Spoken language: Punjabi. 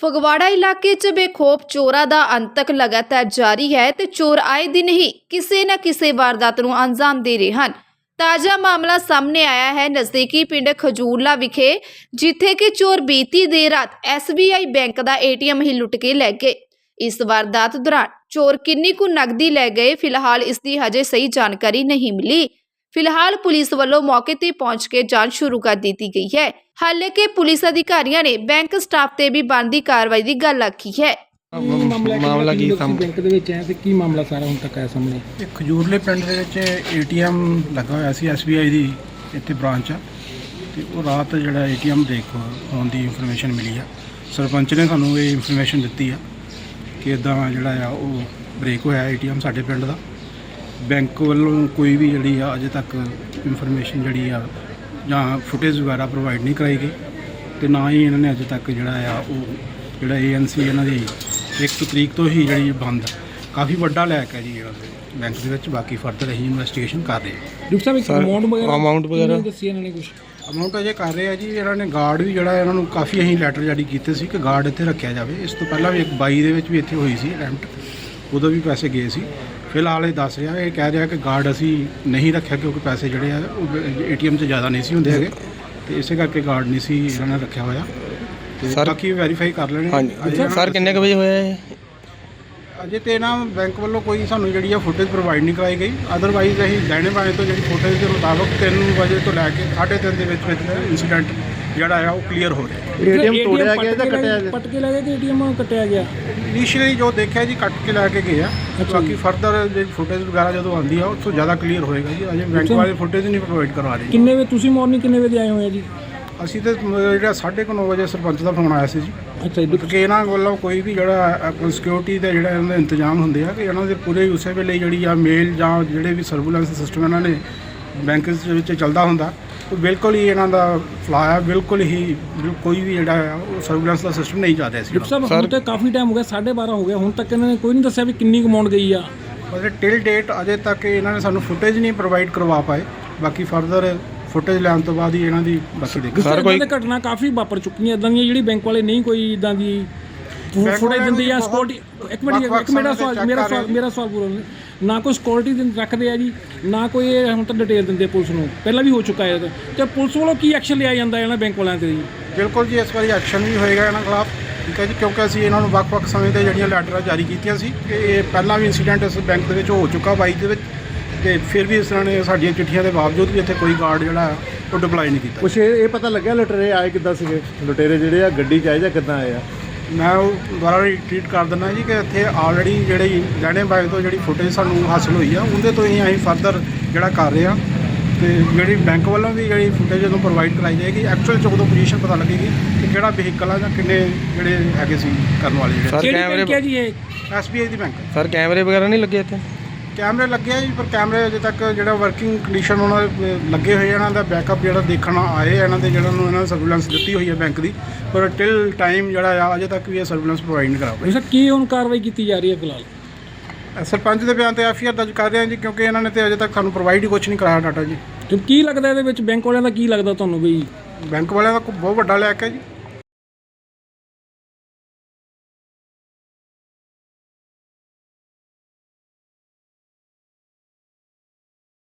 ਫਗਵਾੜਾ ਇਲਾਕੇ 'ਚ ਬੇਖੌਫ ਚੋਰਾਂ ਦਾ ਅੰਤਕ ਲਗਾਤਾਰ ਜਾਰੀ ਹੈ ਤੇ ਚੋਰ ਆਏ ਦਿਨ ਹੀ ਕਿਸੇ ਨਾ ਕਿਸੇ ਵਾਰਦਾਤ ਨੂੰ ਅੰਜਾਮ ਦੇ ਰਹੇ ਹਨ। ਤਾਜ਼ਾ ਮਾਮਲਾ ਸਾਹਮਣੇ ਆਇਆ ਹੈ ਨਜ਼ਦੀਕੀ ਪਿੰਡ ਖਜੂਰਲਾ ਵਿਖੇ, ਜਿੱਥੇ ਕਿ ਚੋਰ ਬੀਤੀ ਦੇਰ ਰਾਤ SBI ਬੈਂਕ ਦਾ ATM ਹੀ ਲੁੱਟ ਕੇ ਲੈ ਗਏ। ਇਸ ਵਾਰਦਾਤ ਦੌਰਾਨ ਚੋਰ ਕਿੰਨੀ ਕੁ ਨਕਦੀ ਲੈ ਗਏ, ਫਿਲਹਾਲ ਇਸ ਦੀ ਹਜੇ ਸਹੀ ਜਾਣਕਾਰੀ ਨਹੀਂ ਮਿਲੀ। ਫਿਲਹਾਲ ਪੁਲਿਸ ਵੱਲੋਂ ਮੌਕੇ ਤੇ ਪਹੁੰਚ ਕੇ ਜਾਂਚ ਸ਼ੁਰੂ ਕਰ ਦਿੱਤੀ ਗਈ ਹੈ। ਹਾਲਾਂਕਿ ਪੁਲਿਸ ਅਧਿਕਾਰੀਆਂ ਨੇ ਬੈਂਕ ਸਟਾਫ ਤੇ ਵੀ ਬਣਦੀ ਕਾਰਵਾਈ ਦੀ ਗੱਲ ਆਖੀ ਹੈ। ਮਾਮਲਾ ਕੀ ਸਮ ਬੈਂਕ ਦੇ ਵਿੱਚ ਹੈ ਤੇ ਕੀ ਮਾਮਲਾ ਸਾਰਾ ਹੁਣ ਤੱਕ ਆਇਆ ਸਾਹਮਣੇ? ਇਹ ਖਜੂਰਲੇ ਪਿੰਡ ਦੇ ਵਿੱਚ ਏਟੀਐਮ ਲੱਗਾ ਹੋਇਆ ਸੀ SBI ਦੀ ਇੱਥੇ ਬ੍ਰਾਂਚ ਆ। ਤੇ ਉਹ ਰਾਤ ਜਿਹੜਾ ਏਟੀਐਮ ਦੇਖ ਹੋਣ ਦੀ ਇਨਫੋਰਮੇਸ਼ਨ ਮਿਲੀ ਆ। ਸਰਪੰਚ ਨੇ ਸਾਨੂੰ ਇਹ ਇਨਫੋਰਮੇਸ਼ਨ ਦਿੱਤੀ ਆ ਕਿ ਇਦਾਂ ਜਿਹੜਾ ਆ ਉਹ ਬ੍ਰੇਕ ਹੋਇਆ ਏਟੀਐਮ ਸਾਡੇ ਪਿੰਡ ਦਾ। ਬੈਂਕ ਵੱਲੋਂ ਕੋਈ ਵੀ ਜਿਹੜੀ ਆ ਅਜੇ ਤੱਕ ਇਨਫੋਰਮੇਸ਼ਨ ਜਿਹੜੀ ਆ ਜਾਂ ਫੁਟੇਜ ਵਗੈਰਾ ਪ੍ਰੋਵਾਈਡ ਨਹੀਂ ਕਰਾਈ ਗਈ ਤੇ ਨਾ ਹੀ ਇਹਨਾਂ ਨੇ ਅਜੇ ਤੱਕ ਜਿਹੜਾ ਆ ਉਹ ਜਿਹੜਾ ਏਐਨਸੀ ਇਹਨਾਂ ਦੀ ਇੱਕ ਤਰੀਕ ਤੋਂ ਹੀ ਜਿਹੜੀ ਬੰਦ। ਕਾਫੀ ਵੱਡਾ ਲੈਕ ਹੈ ਜੀ ਇਹਨਾਂ ਦੇ ਬੈਂਕ ਦੇ ਵਿੱਚ ਬਾਕੀ ਫਰਦਰ ਅਸੀਂ ਇਨਵੈਸਟੀਗੇਸ਼ਨ ਕਰ ਰਹੇ ਹਾਂ ਡਿਪਟੀ ਸਾਹਿਬ ਇੱਕ ਅਮਾਉਂਟ ਵਗੈਰਾ amount ਵਗੈਰਾ? ਦੱਸੀ ਇਹਨਾਂ ਨੇ ਕੁਝ ਅਮਾਉਂਟ ਅਜੇ ਕਰ ਰਹੇ ਆ ਜੀ ਇਹਨਾਂ ਨੇ ਗਾਰਡ ਵੀ ਜਿਹੜਾ ਇਹਨਾਂ ਨੂੰ ਕਾਫੀ ਅਸੀਂ ਲੈਟਰ ਜਾਰੀ ਕੀਤੇ ਸੀ ਕਿ ਗਾਰਡ ਇੱਥੇ ਰੱਖਿਆ ਜਾਵੇ ਇਸ ਤੋਂ ਪਹਿਲਾਂ ਵੀ ਇੱਕ 22 ਦੇ ਵਿੱਚ ਵੀ ਇੱਥੇ ਹੋਈ ਸੀ ਅਟੈਂਪਟ ਉਦੋਂ ਵੀ ਪੈਸੇ ਗਏ ਸੀ ਫਿਲਹਾਲ ਇਹ ਦੱਸ ਰਿਹਾ ਇਹ ਕਹਿ ਰਿਹਾ ਕਿ ਗਾਰਡ ਅਸੀਂ ਨਹੀਂ ਰੱਖਿਆ ਕਿਉਂਕਿ ਪੈਸੇ ਜਿਹੜੇ ਆ ਉਹ ਏਟੀਐਮ 'ਚ ਜ਼ਿਆਦਾ ਨਹੀਂ ਸੀ ਹੁੰਦੇ ਹੈਗੇ। ਤੇ ਇਸੇ ਕਰਕੇ ਗਾਰਡ ਨਹੀਂ ਸੀ ਇਹਨਾਂ ਨੇ ਰੱਖਿਆ ਹੋਇਆ। ਤੇ Sir- ਬਾਕੀ ਵੈਰੀਫਾਈ ਕਰ ਲੈਣੇ। ਹਾਂਜੀ। ਸਰ ਕਿੰਨੇ ਕੁ ਵਜੇ ਹੋਇਆ ਇਹ? ਅਜੇ ਤੇ ਨਾ ਬੈਂਕ ਵੱਲੋਂ ਕੋਈ ਸਾਨੂੰ ਜਿਹੜੀ ਆ ਫੁਟੇਜ ਪ੍ਰੋਵਾਈਡ ਨਹੀਂ ਕਰਾਈ ਗਈ। ਅਦਰਵਾਈਜ਼ ਅਸੀਂ ਲੈਣੇ ਬਾਣੇ ਤੋਂ ਜਿਹੜੀ ਫੁਟੇਜ ਦੇ ਮੁਤਾਬਕ 3 ਵਜੇ ਤੋਂ ਲੈ ਕੇ 3:30 ਦੇ ਵਿੱਚ ਵਿੱਚ ਇਨਸੀਡੈਂਟ ਜਿਹੜਾ ਆ ਉਹ ਕਲੀਅਰ ਹੋ ਰਿਹਾ। ਏਟੀਐਮ ਤੋੜਿਆ ਗਿਆ ਜਾਂ ਕੱਟਿਆ ਗਿਆ। ਪੱਟ ਕੇ ਲੈ ਗਏ ਕਿ ਏਟੀਐਮ ਕੱਟਿਆ ਗਿਆ। ਇਨੀਸ਼ੀਅਲੀ ਜੋ ਦੇਖਿਆ ਜੀ ਕੱਟ ਕੇ ਲੈ ਕੇ ਗਏ ਆ। ਬਾਕੀ ਫਰਦਰ ਜਿਹੜੀ ਫੁਟੇਜ ਵਗੈਰਾ ਜਦੋਂ ਆਉਂਦੀ ਆ ਉਸ ਤੋਂ ਜ਼ਿਆਦਾ ਕਲੀਅਰ ਹੋਏਗਾ ਜੀ। ਅਜੇ ਬੈਂਕ ਵਾਲੇ ਫੁਟੇਜ ਨਹੀਂ ਪ੍ਰੋਵਾਈਡ ਕਰਵਾ ਰਹੇ ਕਿੰਨੇ ਵਜੇ ਤੁਸੀਂ ਮਾਰਨਿੰਗ ਕਿੰਨੇ ਵਜੇ ਆਏ ਹੋਏ ਆ ਜੀ? ਅਸੀਂ ਤੇ ਜਿਹੜਾ 9:30 ਵਜੇ ਸਰਪੰਚ ਦਾ ਫੋਨ ਆਇਆ ਸੀ ਜੀ। ਅੱਛਾ ਜੀ। ਕਿ ਇਹਨਾਂ ਵੱਲੋਂ ਕੋਈ ਵੀ ਜਿਹੜਾ ਸਿਕਿਉਰਿਟੀ ਦੇ ਜਿਹੜਾ ਇਹਨਾਂ ਦੇ ਇੰਤਜ਼ਾਮ ਹੁੰਦੇ ਆ ਕਿ ਇਹਨਾਂ ਦੇ ਪੂਰੇ ਉਸੇ ਵੇਲੇ ਜਿਹੜੀ ਆ ਮੇਲ ਜਾਂ ਜਿਹੜੇ ਵੀ ਸਰਵੂਲੈਂਸ ਸਿਸਟਮ ਇਹਨਾਂ ਨੇ ਬੈਂਕ ਦੇ ਵਿੱਚ ਚੱਲਦਾ ਹੁੰਦਾ ਬਿਲਕੁਲ ਹੀ ਇਹਨਾਂ ਦਾ ਫਲਾਇਆ ਬਿਲਕੁਲ ਹੀ ਕੋਈ ਵੀ ਜਿਹੜਾ ਆ ਉਹ ਸਰਵੂਲੈਂਸ ਦਾ ਸਿਸਟਮ ਨਹੀਂ ਚੱਲ ਰਿਹਾ ਸੀ ਡਿਪਟੀ ਸਾਹਿਬ ਹੁਣ। ਤੇ ਕਾਫੀ ਟਾਈਮ ਹੋ ਗਿਆ 12:30 ਹੋ ਗਿਆ ਹੁਣ ਤੱਕ ਇਹਨਾਂ ਨੇ ਕੋਈ ਨਹੀਂ ਦੱਸਿਆ ਵੀ ਕਿੰਨੀ ਅਮਾਉਂਟ ਗਈ ਆ। ਮਤਲਬ ਟਿਲ ਡੇਟ ਅਜੇ ਤੱਕ ਇਹਨਾਂ ਨੇ ਸਾਨੂੰ ਫੁਟੇਜ ਨਹੀਂ ਪ੍ਰੋਵਾਈਡ ਕਰਵਾ ਪਾਏ ਬਾਕੀ ਫਰਦਰ ਫੁਟੇਜ ਲੈਣ ਤੋਂ ਬਾਅਦ ਹੀ ਇਹਨਾਂ ਦੀ ਬਾਕੀ ਦੇਖ। ਸਰ ਕੋਈ- ਘਟਨਾ ਕਾਫੀ ਵਾਪਰ ਚੁੱਕੀਆਂ ਇਦਾਂ ਦੀਆਂ ਜਿਹੜੀ ਬੈਂਕ ਵਾਲੇ ਨਹੀਂ ਕੋਈ ਇਦਾਂ ਦੀ Bank ਫੋਟੋ ਵਾਲਿਆਂ ਦਿੰਦੇ ਆ ਸਕਿਉਰਟੀ ਇੱਕ ਮਿੰਟ ਇੱਕ ਤੇ ਸਵਾਲ ਮੇਰਾ ਸਵਾਲ ਮੇਰਾ ਸਵਾਲ ਪੂਰਾ ਨਹੀਂ। ਨਾ ਕੋਈ ਸਕਿਉਰਟੀ ਰੱਖਦੇ ਆ ਜੀ ਨਾ ਕੋਈ ਇਹ ਹੁਣ ਤਾਂ ਡਿਟੇਲ ਦਿੰਦੇ ਪੁਲਿਸ ਨੂੰ। ਪਹਿਲਾਂ ਵੀ ਹੋ ਚੁੱਕਾ ਹੈ ਤਾਂ। ਪੁਲਿਸ ਵੱਲੋਂ ਕੀ ਐਕਸ਼ਨ ਲਿਆ ਜਾਂਦਾ ਇਹਨਾਂ ਬੈਂਕ ਵਾਲਿਆਂ ਤੇ ਜੀ? ਬਿਲਕੁਲ ਜੀ ਇਸ ਵਾਰੀ ਐਕਸ਼ਨ ਵੀ ਹੋਏਗਾ ਇਹਨਾਂ ਖਿਲਾਫ। ਠੀਕ ਹੈ ਜੀ ਕਿਉਂਕਿ ਅਸੀਂ ਇਹਨਾਂ ਨੂੰ ਵੱਖ-ਵੱਖ ਸਮੇਂ ਤੇ ਜਿਹੜੀਆਂ ਲੈਟਰਾਂ ਜਾਰੀ ਕੀਤੀਆਂ ਸੀ ਕਿ ਇਹ ਪਹਿਲਾਂ ਵੀ ਇਨਸੀਡੈਂਟ ਇਸ ਬੈਂਕ ਦੇ ਵਿੱਚ ਹੋ ਚੁੱਕਾ ਬਾਈ ਦੇ ਵਿੱਚ। ਤੇ ਫਿਰ ਵੀ ਇਸ ਤਰ੍ਹਾਂ ਨੇ ਸਾਡੀਆਂ ਚਿੱਠੀਆਂ ਦੇ ਬਾਵਜੂਦ ਵੀ ਇੱਥੇ ਕੋਈ ਗਾਰਡ ਜਿਹੜਾ ਹੈ ਉਹ ਡਿਪਲਾਈ ਨਹੀਂ ਕੀਤਾ। ਕੁਛ ਇਹ ਇਹ ਪਤਾ ਲੱਗਿਆ ਲੁਟੇਰੇ ਆਏ ਕਿੱਦਾਂ ਸੀਗੇ? ਲੁਟੇਰੇ ਜਿਹੜੇ ਆ ਗੱਡੀ 'ਚ ਆਏ ਜਾਂ ਕਿੱਦਾਂ ਆਏ ਆ? ਮੈਂ ਉਹ ਦੁਬਾਰਾ ਰਿਟਰੀਟ ਕਰ ਦਿੰਦਾ ਜੀ ਕਿ ਇੱਥੇ ਆਲਰੇਡੀ ਜਿਹੜੀ ਗਹਿਣੇ ਬਾਗ ਤੋਂ ਜਿਹੜੀ ਫੁਟੇਜ ਸਾਨੂੰ ਹਾਸਲ ਹੋਈ ਆ ਉਹਦੇ ਤੋਂ ਹੀ ਅਸੀਂ ਫਰਦਰ ਜਿਹੜਾ ਕਰ ਰਹੇ ਆ। ਤੇ ਜਿਹੜੀ ਬੈਂਕ ਵੱਲੋਂ ਵੀ ਜਿਹੜੀ ਫੁਟੇਜ ਜਦੋਂ ਪ੍ਰੋਵਾਈਡ ਕਰਾਈ ਜਾਏਗੀ ਐਕਚੁਅਲ ਚ ਉਦੋਂ ਪੋਜੀਸ਼ਨ ਪਤਾ ਲੱਗੇਗੀ ਕਿ ਕਿਹੜਾ ਵਹੀਕਲ ਆ ਜਾਂ ਕਿੰਨੇ ਜਿਹੜੇ ਹੈਗੇ ਸੀ ਕਰਨ ਵਾਲੇ ਜਿਹੜੇ। ਸਰ ਕਿਹੜੀ ਕੈਮਰੇ ਬੈਂਕ ਹੈ ਜੀ ਇਹ? ਐਸਬੀਆਈ ਦੀ ਬੈਂਕ ਸਰ ਕੈਮਰੇ ਵਗੈਰਾ ਨਹੀਂ ਲੱਗੇ ਇੱਥੇ? ਕੈਮਰੇ ਲੱਗੇ ਆ ਜੀ ਪਰ ਕੈਮਰੇ ਅਜੇ ਤੱਕ ਜਿਹੜਾ ਵਰਕਿੰਗ ਕੰਡੀਸ਼ਨ ਉਹਨਾਂ ਦੇ ਲੱਗੇ ਹੋਏ ਇਹਨਾਂ ਦਾ ਬੈਕਅਪ ਜਿਹੜਾ ਦੇਖਣ ਆਏ ਇਹਨਾਂ ਦੇ ਜਿਹੜਾ ਨੂੰ ਇਹਨਾਂ ਨੇ ਸਰਵੀਲੈਂਸ ਦਿੱਤੀ ਹੋਈ ਹੈ ਬੈਂਕ ਦੀ ਪਰ ਟਿਲ ਟਾਈਮ ਜਿਹੜਾ ਆ ਅਜੇ ਤੱਕ ਵੀ ਇਹ ਸਰਵੀਲੈਂਸ ਪ੍ਰੋਵਾਈਡ ਨਹੀਂ ਕਰਾ ਸਰ ਕੀ ਹੁਣ ਕਾਰਵਾਈ ਕੀਤੀ ਜਾ ਰਹੀ ਹੈ ਫਿਲਹਾਲ? ਸਰਪੰਚ ਦੇ ਬਿਆਨ ਤੇ ਐਫਆਈਆਰ ਦਰਜ ਕਰ ਰਹੇ ਹਾਂ ਜੀ ਕਿਉਂਕਿ ਇਹਨਾਂ ਨੇ ਤੇ ਅਜੇ ਤੱਕ ਸਾਨੂੰ ਪ੍ਰੋਵਾਈਡ ਹੀ ਕੁਝ ਨਹੀਂ ਕਰਾਇਆ ਡਾਟਾ ਜੀ। ਤੇ ਕੀ ਲੱਗਦਾ ਇਹਦੇ ਵਿੱਚ? ਬੈਂਕ ਵਾਲਿਆਂ ਦਾ ਕੀ ਲੱਗਦਾ ਤੁਹਾਨੂੰ ਵੀ? ਬੈਂਕ ਵਾਲਿਆਂ ਦਾ ਕੋਈ ਬਹੁਤ ਵੱਡਾ ਲੈਕ ਹੈ ਜੀ।